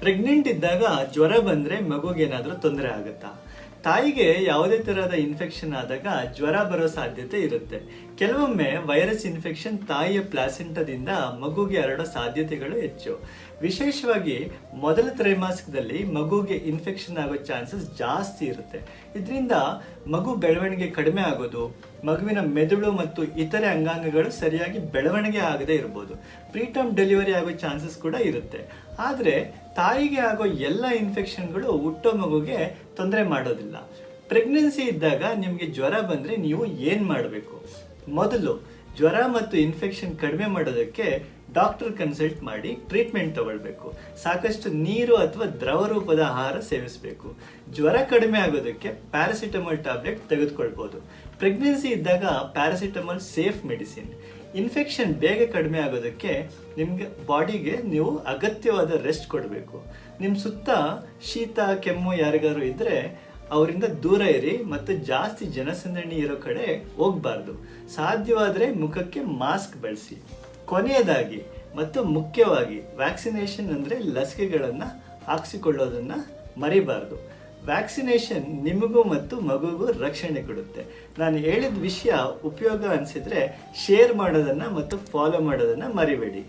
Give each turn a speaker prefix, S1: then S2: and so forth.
S1: Pregnant ಇದ್ದಾಗ ಜ್ವರ ಬಂದ್ರೆ ಏನಾದರೂ ತೊಂದರೆ ಆಗುತ್ತಾ? ತಾಯಿಗೆ ಯಾವುದೇ ತರಹದ ಇನ್ಫೆಕ್ಷನ್ ಆದಾಗ ಜ್ವರ ಬರೋ ಸಾಧ್ಯತೆ ಇರುತ್ತೆ. ಕೆಲವೊಮ್ಮೆ ವೈರಸ್ ಇನ್ಫೆಕ್ಷನ್ ತಾಯಿಯ ಪ್ಲಾಸೆಂಟದಿಂದ ಮಗುಗೆ ಹರಡೋ ಸಾಧ್ಯತೆಗಳು ಹೆಚ್ಚು. ವಿಶೇಷವಾಗಿ ಮೊದಲ ತ್ರೈಮಾಸಿಕದಲ್ಲಿ ಮಗುಗೆ ಇನ್ಫೆಕ್ಷನ್ ಆಗೋ ಚಾನ್ಸಸ್ ಜಾಸ್ತಿ ಇರುತ್ತೆ. ಇದರಿಂದ ಮಗು ಬೆಳವಣಿಗೆ ಕಡಿಮೆ ಆಗೋದು ಮಗುವಿನ ಮೆದುಳು ಮತ್ತು ಇತರೆ ಅಂಗಾಂಗಗಳು ಸರಿಯಾಗಿ ಬೆಳವಣಿಗೆ ಆಗದೆ ಇರ್ಬೋದು. ಪ್ರೀಟಮ್ ಡೆಲಿವರಿ ಆಗೋ ಚಾನ್ಸಸ್ ಕೂಡ ಇರುತ್ತೆ. ಆದರೆ ತಾಯಿಗೆ ಆಗೋ ಎಲ್ಲ ಇನ್ಫೆಕ್ಷನ್ಗಳು ಹುಟ್ಟೋ ಮಗುಗೆ ತೊಂದರೆ ಮಾಡೋದಿಲ್ಲ. ಪ್ರೆಗ್ನೆನ್ಸಿ ಇದ್ದಾಗ ನಿಮಗೆ ಜ್ವರ ಬಂದರೆ ನೀವು ಏನು ಮಾಡಬೇಕು? ಮೊದಲು ಜ್ವರ ಮತ್ತು ಇನ್ಫೆಕ್ಷನ್ ಕಡಿಮೆ ಮಾಡೋದಕ್ಕೆ ಡಾಕ್ಟರ್ ಕನ್ಸಲ್ಟ್ ಮಾಡಿ ಟ್ರೀಟ್ಮೆಂಟ್ ತಗೊಳ್ಬೇಕು. ಸಾಕಷ್ಟು ನೀರು ಅಥವಾ ದ್ರವ ರೂಪದ ಆಹಾರ ಸೇವಿಸಬೇಕು. ಜ್ವರ ಕಡಿಮೆ ಆಗೋದಕ್ಕೆ ಪ್ಯಾರಾಸಿಟಮಾಲ್ ಟ್ಯಾಬ್ಲೆಟ್ ತೆಗೆದುಕೊಳ್ಬೋದು. ಪ್ರೆಗ್ನೆನ್ಸಿ ಇದ್ದಾಗ ಪ್ಯಾರಾಸಿಟಮಾಲ್ ಸೇಫ್ ಮೆಡಿಸಿನ್ ಇನ್ಫೆಕ್ಷನ್ ಬೇಗ ಕಡಿಮೆ ಆಗೋದಕ್ಕೆ ನಿಮಗೆ ಬಾಡಿಗೆ ನೀವು ಅಗತ್ಯವಾದ ರೆಸ್ಟ್ ಕೊಡಬೇಕು. ನಿಮ್ಮ ಸುತ್ತ ಶೀತ, ಕೆಮ್ಮು ಯಾರಿಗಾರು ಇದ್ದರೆ ಅವರಿಂದ ದೂರ ಇರಿ ಮತ್ತು ಜಾಸ್ತಿ ಜನಸಂದಣಿ ಇರೋ ಕಡೆ ಹೋಗಬಾರ್ದು. ಸಾಧ್ಯವಾದರೆ ಮುಖಕ್ಕೆ ಮಾಸ್ಕ್ ಬಳಸಿ. ಕೊನೆಯದಾಗಿ ಮತ್ತು ಮುಖ್ಯವಾಗಿ ವ್ಯಾಕ್ಸಿನೇಷನ್ ಅಂದರೆ ಲಸಿಕೆಗಳನ್ನು ಹಾಕ್ಸಿಕೊಳ್ಳೋದನ್ನು ಮರಿಬಾರ್ದು. ವ್ಯಾಕ್ಸಿನೇಷನ್ ನಿಮಗೂ ಮತ್ತು ಮಗುಗೂ ರಕ್ಷಣೆ ಕೊಡುತ್ತೆ. ನಾನು ಹೇಳಿದ ವಿಷಯ ಉಪಯೋಗ ಅನಿಸಿದರೆ ಶೇರ್ ಮಾಡೋದನ್ನು ಮತ್ತು ಫಾಲೋ ಮಾಡೋದನ್ನು ಮರಿಬೇಡಿ.